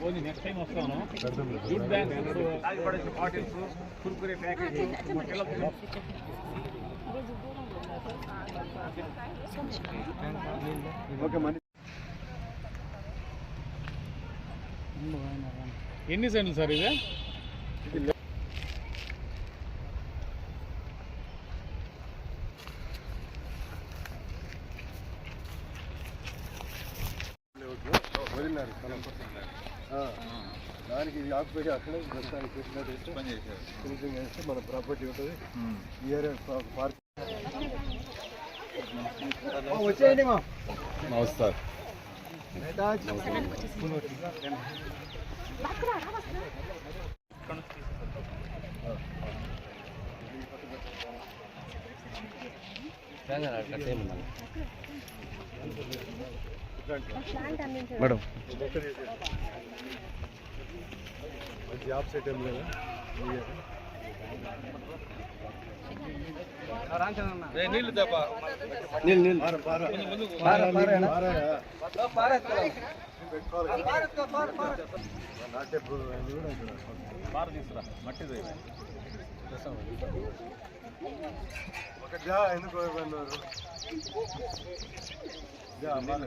పోనీ next time వస్తాను. Food bank bottles Kurkure okay money ఎన్ని సెంట్లు సార్ ఇది ఆ, దానికి ఇది ఆకుపోయి అక్కడే ప్రస్తుతానికి పెట్టినట్టు మన ప్రాపర్టీ ఉంటుంది. ఈ ఏరియా పార్క్ వచ్చేయండి మా నమస్కారం. మేడం. మంచి జాబ్ సెట్ ఏం లేదా. నీళ్ళు. తప్ప తీసుకురా మట్టిది ఒక జా ఎందుకు జా బాగా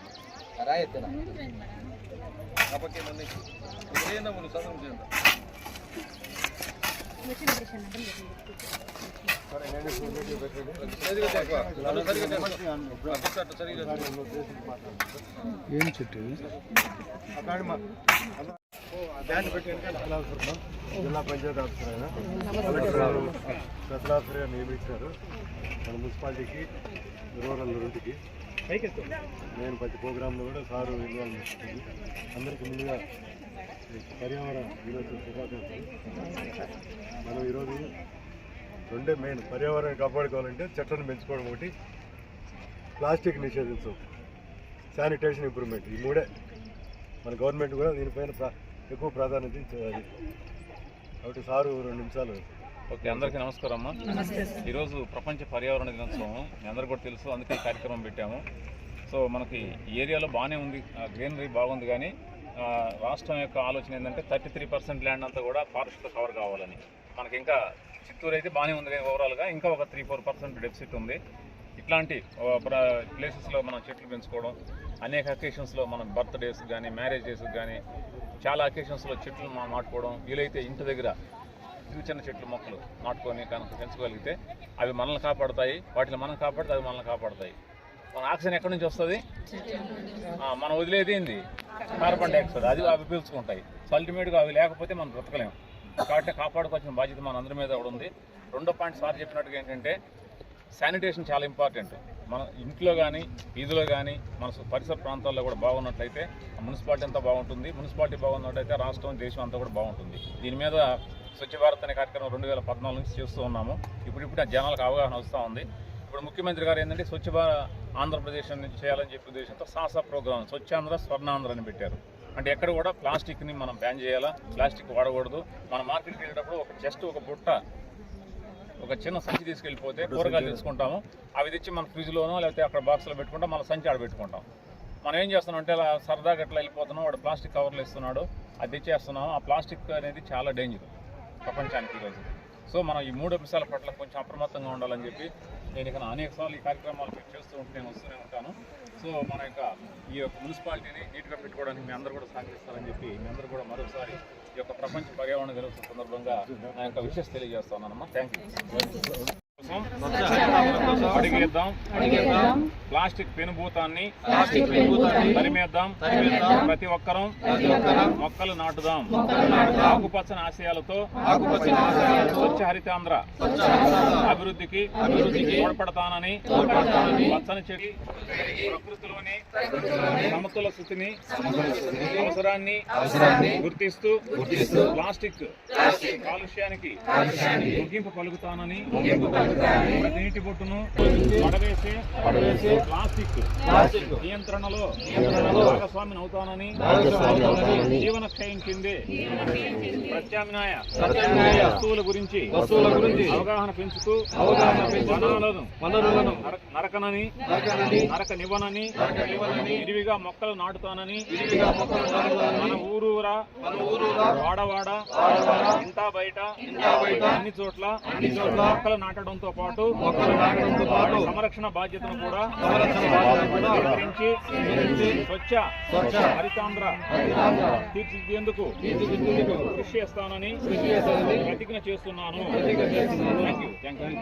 ఏం చెట్టు జిల్లా పంచాయతీ ఆఫీసర్ ఆయన. గారు నియమించారు. మన మున్సిపాలిటీకి రూరల్ రెండుకి నేను ప్రతి ప్రోగ్రాంలో కూడా సారు ఇన్వాల్వ్ చేస్తుంది అందరికీ ముందుగా పర్యావరణ దినోత్సవ శుభాకాంక్షలు. మనం ఈరోజు రెండే మెయిన్ పర్యావరణం కాపాడుకోవాలంటే చెట్లను పెంచుకోవడం ఒకటి ప్లాస్టిక్ నిషేధించడం శానిటేషన్ ఇంప్రూవ్మెంట్ ఈ మూడే. మన గవర్నమెంట్ కూడా దీనిపైన ప్రా- ఎక్కువ ప్రాధాన్యత ఇచ్చేది కాబట్టి సారు రెండు నిమిషాలు ఓకే అందరికీ నమస్కారం అమ్మా ఈరోజు ప్రపంచ పర్యావరణ దినోత్సవం మీ అందరికీ కూడా తెలుసు అందుకే ఈ కార్యక్రమం పెట్టాము. సో మనకి ఏరియాలో బాగానే ఉంది. గ్రీనరీ బాగుంది కానీ రాష్ట్రం యొక్క ఆలోచన ఏంటంటే థర్టీ త్రీ పర్సెంట్ ల్యాండ్ అంతా కూడా ఫారెస్ట్తో కవర్ కావాలని. మనకి ఇంకా చిత్తూరు అయితే బాగానే ఉంది కానీ ఓవరాల్గా ఇంకా ఒక త్రీ ఫోర్ పర్సెంట్ డెఫిసిట్ ఉంది. ఇట్లాంటి ప్లేసెస్లో మనం చెట్లు పెంచుకోవడం అనేక అకేషన్స్లో మనం బర్త్డేస్ కానీ మ్యారేజ్ డేస్ కానీ చాలా అకేషన్స్లో చెట్లు మా- నాటుకోవడం వీలైతే ఇంటి దగ్గర చిన్న చిన్న చెట్లు మొక్కలు నాటుకొని కనుక పెంచుకోగలిగితే అవి మనల్ని కాపాడుతాయి. వాటిని మనం కాపాడితే అవి మనల్ని కాపాడుతాయి. మన ఆక్సిజన్ ఎక్కడి నుంచి వస్తుంది? మనం వదిలేది ఏంది? కార్బన్ డైఆక్సైడ్ అది అవి పీల్చుకుంటాయి. సో అల్టిమేట్గా అవి లేకపోతే మనం బ్రతకలేము కాబట్టి కాపాడుకోవాల్సిన బాధ్యత మన అందరి మీద కూడా ఉంది. రెండో పాయింట్ సార్ చెప్పినట్టుగా ఏంటంటే శానిటేషన్ చాలా ఇంపార్టెంట్. మన ఇంట్లో కానీ వీధిలో కానీ మన పరిసర ప్రాంతాల్లో కూడా బాగున్నట్లయితే మున్సిపాలిటీ అంతా బాగుంటుంది. మున్సిపాలిటీ బాగున్నట్లయితే రాష్ట్రం దేశం అంతా కూడా బాగుంటుంది. దీని మీద స్వచ్ఛ భారత్ అనే కార్యక్రమం రెండు వేల పద్నాలుగు నుంచి చేస్తూ ఉన్నాము. ఇప్పుడు ఇప్పుడు జనాలకు అవగాహన వస్తూ ఉంది. ఇప్పుడు ముఖ్యమంత్రి గారు ఏంటంటే స్వచ్ఛ భారత్ ఆంధ్రప్రదేశ్ నుంచి చేయాలని చెప్పే ఉద్దేశంతో సాసా ప్రోగ్రామ్ స్వచ్ఛాంధ్ర స్వర్ణాంధ్ర అని పెట్టారు. అంటే ఎక్కడ కూడా ప్లాస్టిక్ని మనం బ్యాన్ చేయాలా? ప్లాస్టిక్ వాడకూడదు. మన మార్కెట్కి వెళ్ళేటప్పుడు ఒక జస్ట్ ఒక బుట్ట ఒక చిన్న సంచి తీసుకెళ్ళిపోతే కూరగాయలు తీసుకుంటాము అవి తెచ్చి మన ఫ్రిడ్జ్లోనో లేకపోతే అక్కడ బాక్స్లో పెట్టుకుంటాం. మన సంచి ఆడ పెట్టుకుంటాం. మనం ఏం చేస్తున్నాం అంటే అలా సరదాగా ఎట్లా వెళ్ళిపోతున్నాం. వాడు ప్లాస్టిక్ కవర్లు ఇస్తున్నాడు. అది తెచ్చేస్తున్నాం ఆ ప్లాస్టిక్ అనేది చాలా డేంజర్. ప్రపంచానికి ఈరోజు. సో మనం ఈ మూడు అంశాల పట్ల కొంచెం అప్రమత్తంగా ఉండాలని చెప్పి నేను ఇక్కడ అనేక సార్లు ఈ కార్యక్రమాలు చేస్తూ ఉంటే నేను వస్తూనే ఉంటాను. సో మన యొక్క ఈ యొక్క మున్సిపాలిటీని నీట్గా పెట్టుకోవడానికి మీ అందరూ కూడా సహకరిస్తారని చెప్పి మీ అందరూ కూడా మరోసారి ఈ యొక్క ప్రపంచ పర్యావరణ దినోత్సవం సందర్భంగా నా యొక్క విషయాలు తెలియజేస్తాను అన్నమా థ్యాంక్ యూ అడిగేద్దాం. ప్లాస్టిక్ పెనుభూతాన్ని తరిమేద్దాం ప్రతి ఒక్కరం మొక్కలు నాటుదాం. ఆకుపచ్చని ఆశయాలతో స్వచ్ఛ హరితాంధ్ర అభివృద్ధికి తోడ్పడతానని పచ్చని చెట్టు ప్రకృతిలోని సమతుల స్థితిని అవసరాన్ని గుర్తిస్తూ ప్లాస్టిక్ కాలుష్యానికి ముగింపు పలుకుతానని ప్రతి నీటి బొట్టును పడవేసే ప్లాస్టిక్ ప్లాస్టిక్ నియంత్రణలో భాగస్వామిని అవుతానని జీవన క్షయం చెందే ప్రత్యామ్నాయ వస్తువుల గురించి వస్తువుల గురించి అవగాహన పెంచుతూ అవగాహన వనాలను వనరులను నరకనని నరక నివ్వనని విరివిగా మొక్కలు నాటుతానని మన ఊరూరా మన ఊరూరా వాడవాడ ఇంటా బయట అన్ని చోట్ల అన్ని చోట్ల మొక్కలు నాటడంతో నాటడంతో పాటు సంరక్షణ బాధ్యతను కూడా స్వీకరించి స్వచ్ఛ స్వచ్ఛ హరితాంధ్ర తీర్చిదిద్దేందుకు కృషి చేస్తానని ప్రతిజ్ఞ చేస్తున్నాను. Thank you